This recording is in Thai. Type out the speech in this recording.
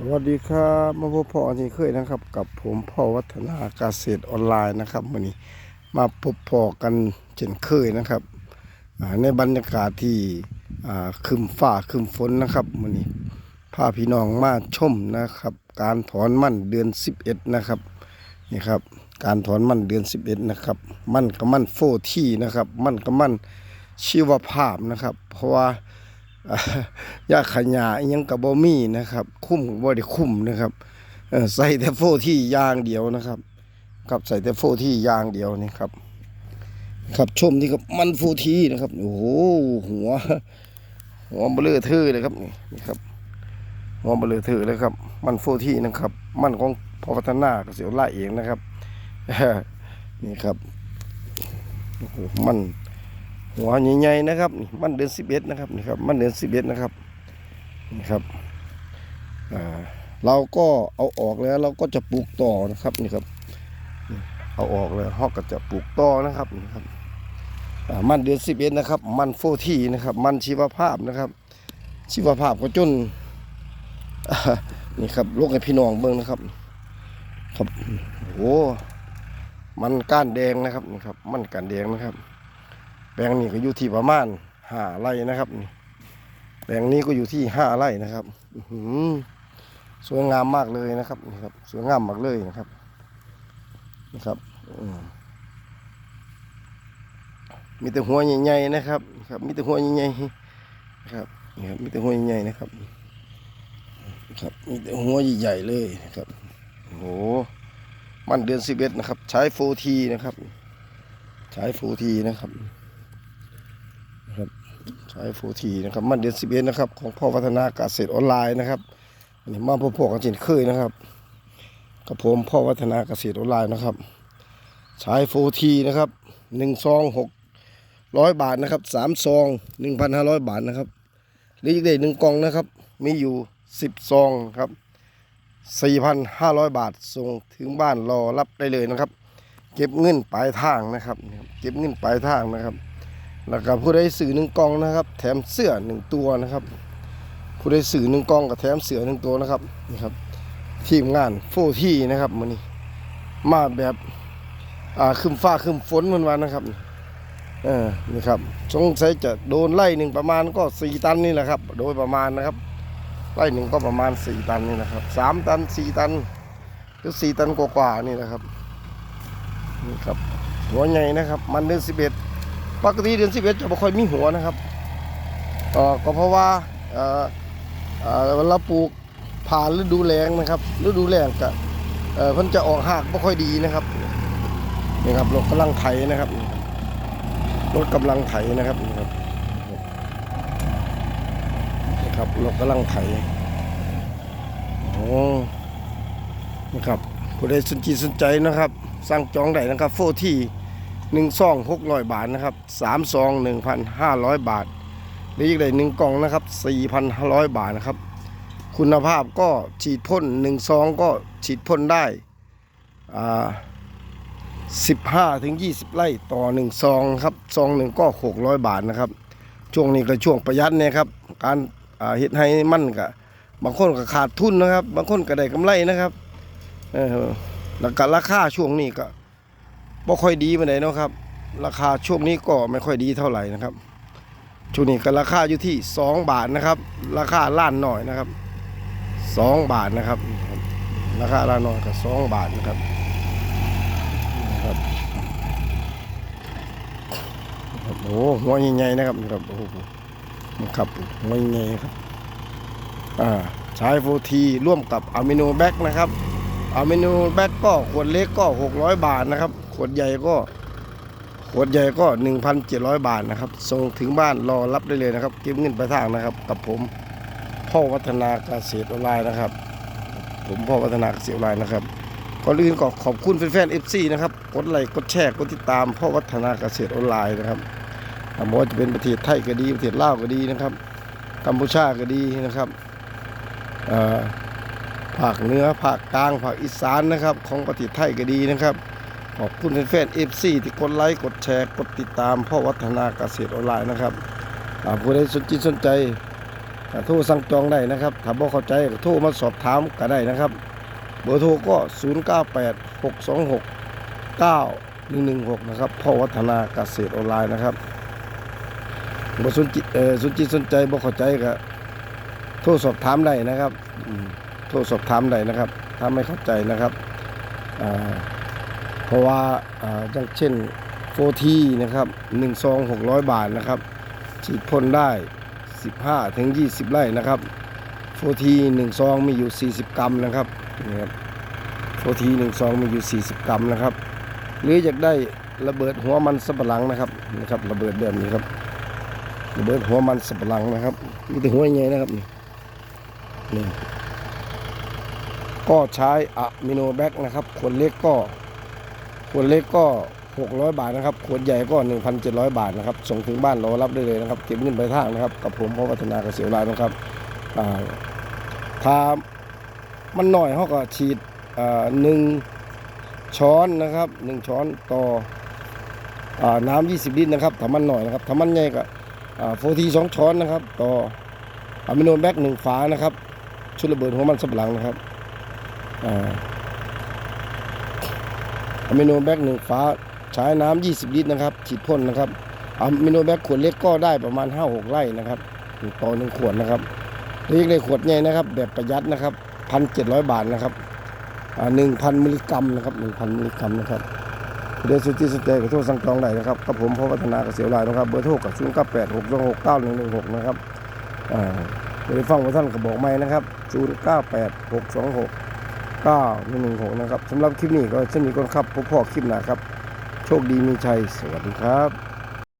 สวัสดีครับมาพบพ่อที่เคยนะครับ กับผมพ่อวัฒนาเกษตรออนไลน์นะครับวันนี้มาพบพ่อกันเช่นเคยนะครับในบรรยากาศที่คึมฟ้าคึมฝนนะครับวันนี้พาพี่น้องมาชมนะครับ การถอนมั่นเดือน 11 นะครับนี่ครับ การถอนมั่นเดือน 11 นะครับ มั่นกับมั่นโฟที่นะครับ มั่นกับมั่นชีวภาพนะครับ เพราะว่า ยาขยะยังกับบ่มีนะครับ คุ้มก็บ่ได้คุ้มนะครับใส่แต่โฟที่ยางเดียวนะครับครับใส่แต่โฟที่ยางเดียวนี่ครับ ครับชมนี่ครับมันโฟทีนะครับโอ้โหหัวหัวเบลือเทอเลยครับนี่นี่ครับหัวเบลือเทอเลยครับ มันโฟทีนะครับ มันของพอพัฒนาเกษตรไล่เองนะครับนี่ครับโอ้โหมัน หัวใหญ่ๆนะครับนี่มันเดือนสิบเอ็ดนะครับนี่ครับมันเดือนสิบเอ็ดนะครับนี่ครับอ่าเราก็เอาออกแล้วเราก็จะปลูกต่อนะครับนี่ครับเอาออกแล้วเราก็จะปลูกต่อนะครับนี่ครับมันเดือนสิบเอ็ดนะครับ มันโฟทีนะครับ มันชีวภาพนะครับ ชีวภาพก็จนนี่ครับโลกให้พี่น้องเบิ่งนะครับ ครับโอ้โหมันก้านแดงนะครับนี่ครับ มันก้านแดงนะครับ แปลงนี้ก็อยู่ที่ประมาณห้าไร่นะครับนี่แปลงนี้ก็อยู่ที่ห้าไร่นะครับสวยงามมากเลยนะครับนี่ครับสวยงามมากเลยนะครับนะครับมีแต่หัวใหญ่ๆนะครับครับมีแต่หัวใหญ่ๆนะครับนี่ครับมีแต่หัวใหญ่ๆนะครับครับมีแต่หัวใหญ่ๆเลยนะครับโอ้โหมันเดือนสิบเอ็ดนะครับ ใช้โฟทีนะครับ ใช้โฟทีนะครับ ใช้โฟทีนะครับมันเดือนสิบเอ็ดนะครับของพ่อวัฒนาเกษตรออนไลน์นะครับอันนี้มาพบพกันเช่นเคยนะครับกับผมพ่อวัฒนาเกษตรออนไลน์นะครับใช้โฟทีนะครับหนึ่งซองหกร้อยบาทนะครับสามซองหนึ่งพันห้าร้อยบาทนะครับหรืออีกได้หนึ่งกล่องนะครับ มีอยู่สิบซองครับสี่พันห้าร้อยบาทส่งถึงบ้านรอรับได้เลยนะครับ เก็บเงินปลายทางนะครับ เก็บเงินปลายทางนะครับ แล้วก็ผู้ใดสื่อหนึ่งกล่องนะครับ แถมเสื้อหนึ่งตัวนะครับ ผู้ใดสื่อหนึ่งกล่องกับแถมเสื้อหนึ่งตัวนะครับนี่ครับ ทีมงานโฟที่นะครับมันนี้มาแบบอ่าคืมฟ้าคืมฝนมันวันนะครับเออนี่ครับสงสัยจะโดนไล่หนึ่งประมาณก็สี่ตันนี่แหละครับ โดยประมาณนะครับ ไล่หนึ่งก็ประมาณสี่ตันนี่นะครับสามตันสี่ตันหรือสี่ตันกว่าๆนี่แหละครับนี่ครับหัวใหญ่นะครับ มันเดือนสิบเอ็ด ปกติเดือนสิบเอ็ดจะไม่ค่อยมีหัวนะครับก็เพราะว่าเวลาปลูกผ่านฤดูแล้งนะครับฤดูแล้งก็เอ่อมันจะออกหากไม่ค่อยดีนะครับนี่ครับรถกำลังไถนะครับรถกำลังไถนะครับนี่ครับนี่ครับรถกำลังไถโอ้นี่ครับผู้ใดสนใจสนใจนะครับสั่งจองได้นะครับโฟที่ หนึ่งซองหกร้อยบาทนะครับสามซองหนึ่งพันห้าร้อยบาทหรืออีกได้หนึ่งกล่องนะครับสี่พันห้าร้อยบาทนะครับ คุณภาพก็ฉีดพ่นหนึ่งซองก็ฉีดพ่นได้อ่าสิบห้าถึงยี่สิบไร่ต่อหนึ่งซองครับซองหนึ่งก็หกร้อยบาทนะครับ ช่วงนี้ก็ช่วงประหยัดเนี่ยครับการเฮ็ดให้มันก็บางคนก็ขาดทุนนะครับ บางคนก็ได้กำไรนะครับแล้วก็ราคาช่วงนี้ก็ บ่ค่อยดีปานใดเนาะครับ ราคาช่วงนี้ก็ไม่ค่อยดีเท่าไหร่นะครับ ช่วงนี้ก็ราคาอยู่ที่ 2 บาทนะครับ ราคาล้านหน่อยนะครับ 2 บาทนะครับ ราคาล้านหน่อยก็2บาทนะครับนะครับโอ้โหหัวใหญ่ๆนะครับครับโอ้โหครับหัวใหญ่ครับอ่าใช้โฟทีร่วมกับอะมิโนแบคนะครับ เอะมิโนแบคก็ขวดเล็กก็ 600 บาทนะครับ ขวดใหญ่ก็ ขวดใหญ่ก็ 1,700 บาทนะครับ ส่งถึงบ้านรอรับได้เลยนะครับ เก็บเงินไปลายทางนะครับ กับผมพ่อวัฒนาเกษตรออนไลน์นะครับ ผมพ่อวัฒนาเกษตรออนไลน์นะครับก่อนอื่นก็ขอบคุณแฟนๆ FC นะครับ กดไลค์ กดแชร์ กดติดตามพ่อวัฒนาเกษตรออนไลน์นะครับไม่ว่าจะเป็นประเทศไทยก็ดี ประเทศลาวก็ดีนะครับ กัมพูชาก็ดีนะครับอ่อ ภาคเหนือภาคกลางภาคอีสานนะครับ ของประเทศไทยก็ดีนะครับ ขอบคุณแฟนๆเอฟซีที่กดไลค์กดแชร์กดติดตามพ่อวัฒนาเกษตรออนไลน์นะครับอ่าผู้ใดสนใจสนใจโทรสั่งจองได้นะครับถ้าบ่เข้าใจก็โทรมาสอบถามก็ได้นะครับ เบอร์โทรก็ 0 9 8 6 2 6 9 1 1 6 นะครับพ่อวัฒนาเกษตรออนไลน์นะครับบ่สนจิตสนจิตสนใจบ่เข้าใจก็โทรสอบถามได้นะครับอืม โทรสอบถามได้นะครับ ถ้าไม่เข้าใจนะครับ เพราะว่าอย่างเช่นโฟทีนะครับ1ซอง600บาทนะครับ ฉีดพ่นได้ 15ถึง20 ไร่นะครับโฟที1ซองมีอยู่ 40 กรัมนะครับนี่ครับโฟที1ซองมีอยู่ 40 กรัมนะครับ หรืออยากได้ระเบิดหัวมันสับหลังนะครับนะครับ ระเบิดแบบนี้ครับระเบิดหัวมันสับหลังนะครับมีแต่หัวใหญ่นะครับนี่นี่ ก็ใช้อะมิโนแบคนะครับขวดเล็กก็ขวดเล็กก็ 600 บาทนะครับขวดใหญ่ก็ 1,700 บาทนะครับ ส่งถึงบ้านรอรับได้เลยนะครับ เก็บเงินปลายทางนะครับ กับผมพ่อวัฒนาเกษตรลายนะครับถ้ามันหน่อยเขาก็ฉีดหนึ่งช้อนนะครับหนึ่งช้อนต่ออน้ำ20 ลิตรนะครับถ้ามันหน่อยนะครับถ้ามันใหญ่ก็โฟทีสองช้อนนะครับ ต่ออะมิโนแบคหนึ่งฝานะครับ ชุดระเบิดหัวมันสับหลังนะครับ อาอะมิโนแบคหนึ่งฝาใช้น้ำ20 ลิตรนะครับ ฉีดพ่นนะครับอะมิโนแบคขวดเล็กก็ได้ประมาณ 5-6 ไร่นะครับต่อหนึ่งขวดนะครับเรียกเลยขวดใหญ่นะครับ แบบประหยัดนะครับ1,700บาทนะครับหนึ่งพันมิลลิกรัมนะครับหนึ่งพันมิลลิกรัมนะครับเดือนสุจิสนใจกับโทรสั่งจองได้นะครับกับผมพ่อวัฒนาเกษตรลายนะครับ เบอร์โทรกับศูนย์เก้าแปดหกสองหกเก้าหนึ่งหนึ่งหกนะครับอ่าไปฟังว่าท่านก็บอกไม่นะครับศูนย์เก้าแปดหกสองหก เก้าหนึ่งหนึ่งหกนะครับสำหรับคลิปนี้ก็เช่นนี้ก่อนครับพบพ่อคลิปหน้าครับ โชคดีมีชัย สวัสดีครับ